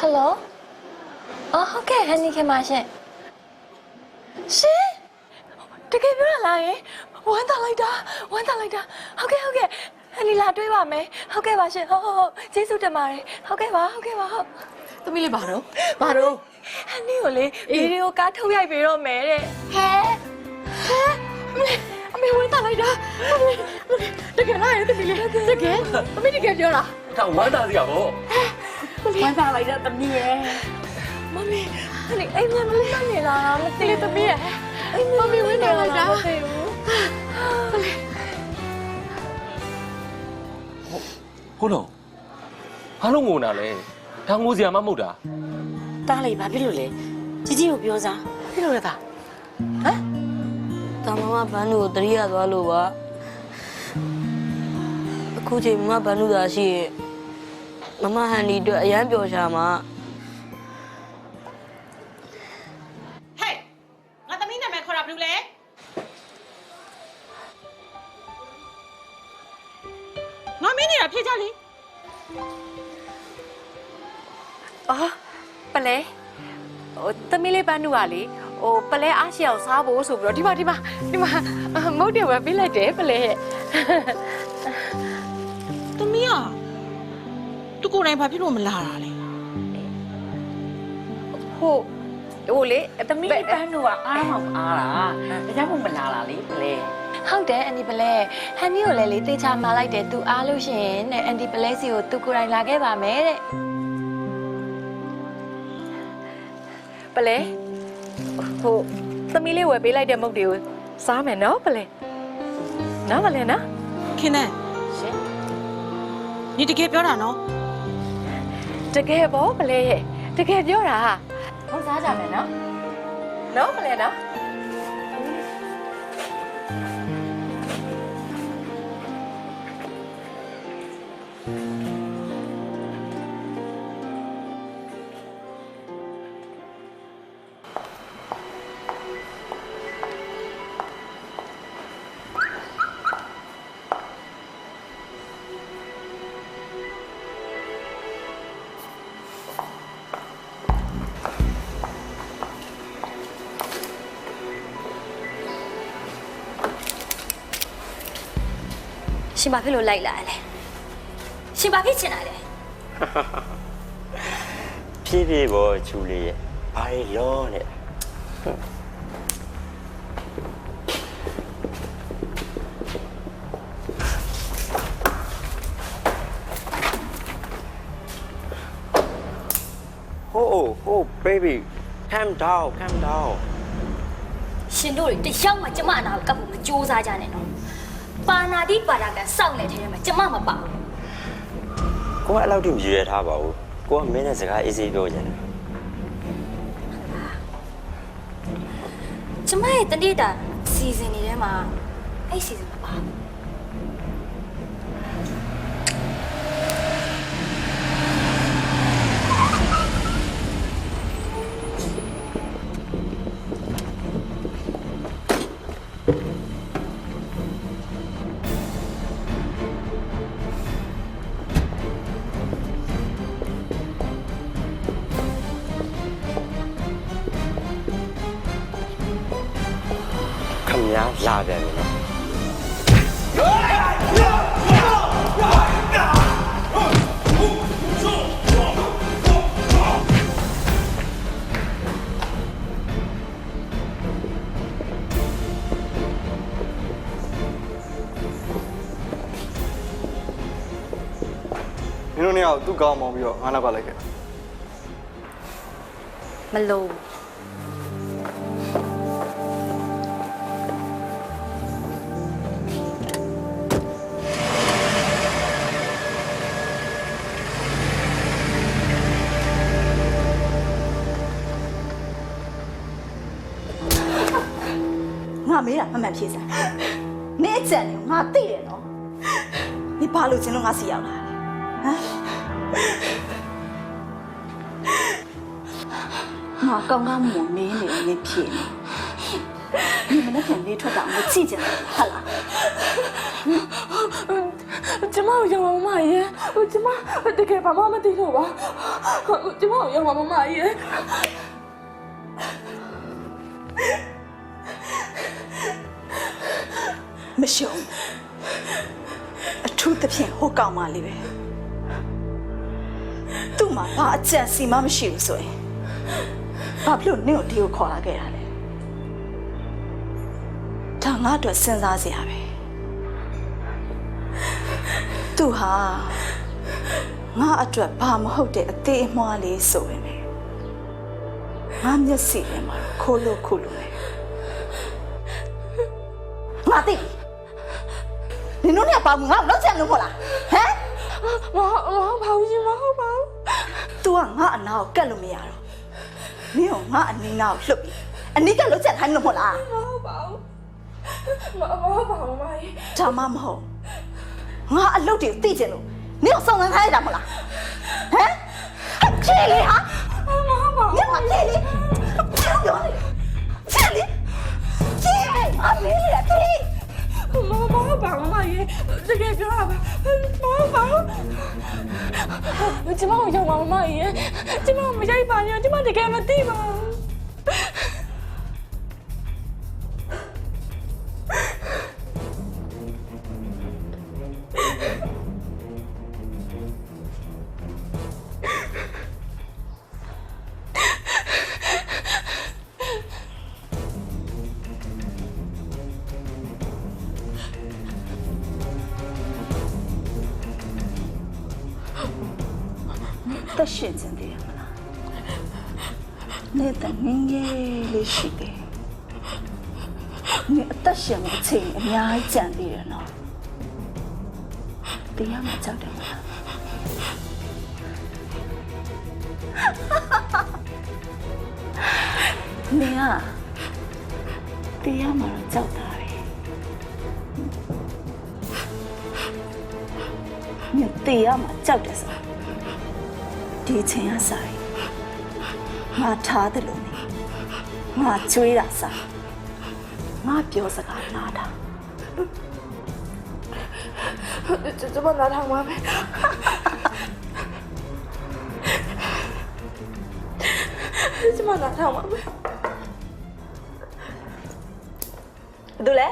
ဟယ်လိုအော်ဟုတ်ကဲ့ဟန်နီခင်ပါရှင်ရှင်တကယ်ပြောရလားယင်ဝမ်းသာလိုက်တာဝမ်းသာလိုက်တာဟုတ်ကဲ့ဟုတ်ကဲ့ဟန်နီလာတွေ့ပါမယ်ဟုတ်ကဲ့ပါရှင်ဟုတ်ဟုတ်ဟုတ်ကျေးဇူးတင်ပါတယ်ဟုတ်ကဲ့ပါဟုတ်ကဲ့ပါဟုတ်သမီးလေးဘာတော့ဘာတော့ဟန်နီကိုလေဗီဒီယိုကားထုတ်ရိုက်ပေးတော့မယ်တဲ့ဟဲဟဲအမေဝမ်းသာလိုက်တာတကယ်လားရဲ့သမီးလေးတကယ်သမီးတကယ်ပြောတာဒါဝမ်းသာစရာပေါ့ ဝမ်းသာလိုက်တာသမီးရဲ့မမေဟန်နီအိမ်မှာမလေးနေလားမသိလေသမီးရဲ့မမီဝမ်းသာလိုက်တာမသိဘူးဟုတ်တော့ဘာလို့ငိုနေတာလဲဒါငိုစရာမှမဟုတ်တာတားလိုက်ဘာဖြစ်လို့လဲជីជីကိုပြောစားဖြစ်လို့လဲသားဟမ်တမမဘန်းတို့ကိုတရိယာသွားလို့ပါအခုချိန်မမဘန်းတို့သာရှိရင် မမဟန်ဒီအတွက်အရန်ပျော်ရှာမှာဟဲ့ငါသမီးနာမည်ခေါ်တာဘယ်လိုလဲငါမင်းနေတာဖြစ်ကြလေအော်ပလဲဟိုသမီးလေးပန်းနူကလေဟိုပလဲအားရှိအောင်စားဖို့ဆိုပြီးတော့ဒီမှာဒီမှာဒီမှာမုတ်တယ်ဝယ်ပေးလိုက်တယ်ပလဲရဲ့သမီးอ่ะသူ ကိုယ်တိုင်ဘာဖြစ်လို့မလာတာလဲဟိုဟိုလေသမီးလေးပန်းနူကအားမအားတာဒါကြောင့်မို့မလာတာလေပလဲဟုတ်တယ်အန်ဒီပလဲဟန်နီကိုလည်းလေတေချာမာလိုက်တယ်သူအားလို့ရှရင်တဲ့အန်ဒီပလဲစီကိုသူကိုယ်တိုင်လာခဲ့ပါမယ်တဲ့ပလဲဟိုသမီးလေးဝယ်ပေးလိုက်တဲ့မုတ်တွေကိုစားမယ်နော်ပလဲနော်ပလဲနော်ခင်တဲ့ရှင်ညီတကယ်ပြောတာနော် တကယ်ပေါ့ပလဲရဲ့တကယ်ပြောတာဟောစားကြမယ်နော်နော်ပလဲနော် ရှင်ဘာဖြစ်လို့လိုက်လာလဲရှင်ဘာဖြစ်ချင်တာလဲဖြည်းဖြည်းပေါ်ချူလေးရဲ့ဘာတွေလောနဲ့ဟိုးဟိုး baby calm down calm down ရှင်တို့တွေတယောက်မှကျမအနာကိုကပ်ဖို့မကြိုးစားကြနဲ့နော် ပါနာတိပါရာကန်စောင့်နေတဲ့ထဲမှာကျမမပါဘူးကိုကအဲ့လောက်ထိမရွေထားပါဘူးကိုကမင်းနဲ့စကားအေးဆေးပြောကြတယ်ကျမရဲ့တတိတာစီစဉ်နေထဲမှာအဲ့စီစဉ်မပါဘူး ခမများလာပြန်ပြီနော်မင်းတို့နှစ်ယောက်သူ့ကောင်းမောင်းပြီးတော့ငါနောက်ကလိုက်ခဲ့မလို့ မေးတာမှန်မှန်ဖြေစမ်းနင်းအကြံနေငါသိတယ်နော်ဒီဘာလို့ချင်းလို့ငါစီရောက်လာလဲဟမ်ငါကောင်းကောင်းမွန်မင်းနေနေဖြေနေဒီမနေ့ကလေးထွက်တာမကြည့်ကြဘူးဟာလားကျမကိုရောက်မမရဲ့ဟိုကျမတကယ်ဘာမှမသိလို့ပါဟိုကျမကိုရောက်မမရဲ့ မရှုံးအထူးသဖြင့်ဟိုကောင်မလေးပဲသူ့မှာဘာအကြံစီမှမရှိဘူးဆိုရင်ဘာဖြစ်လို့နင့်ကိုဒီကိုခေါ်လာခဲ့တာလဲဒါငါအတွက်စဉ်းစားစရာပဲသူဟာငါအတွက်ဘာမဟုတ်တဲ့အသေးအမွှားလေးဆိုပေမဲ့ငါမျက်စိထဲမှာခိုးလို့ခုလို့ပဲငါသိပြီ နင်တို့နဲ့ပေါင်းငါ့ကိုလောက်ချက်လို့မဟုတ်လားဟမ် မဟုတ်မဟုတ်ပါဘူးရှင်မဟုတ်ပါဘူး तू ကငါအနာကိုကတ်လို့မရတော့မင်းကငါအနီနာကိုလှုပ်ပြီးအနီကလှုပ်ချက်ထိုင်းလို့မဟုတ်လားမဟုတ်ပါဘူးမဟုတ်ပါဘူးမမကြီးဒါမှမဟုတ်ငါအလုပ်တွေသိကျင်လို့မင်းကိုစုံစမ်းခိုင်းရတာမဟုတ်လား ကျမကိုရောက်ပါမမကြီးကျမမရိုက်ပါနဲ့ကျမတကယ်မသိပါဘူး တက်ရှင်ချင်တယ်မလားနေတဲ့ငင်းငယ်လေးရှိတယ်နေအသက်ရှင်မှုအချိန်အများကြီးကြံသေးတယ်နော်တရားမကြောက်တယ်မလားနေကတရားမှာတော့ကြောက်တာပဲနေတရားမှာကြောက်တယ်ဆိုတာ ဒီအချိန်ကစားရင်ငါထားတယ်လို့နေငါကြွေးတာစားငါပြောစကားနားတာကျမနားထောင်ပါမယ်ကျမနားထောင်ပါမယ်ဘာလို့လဲ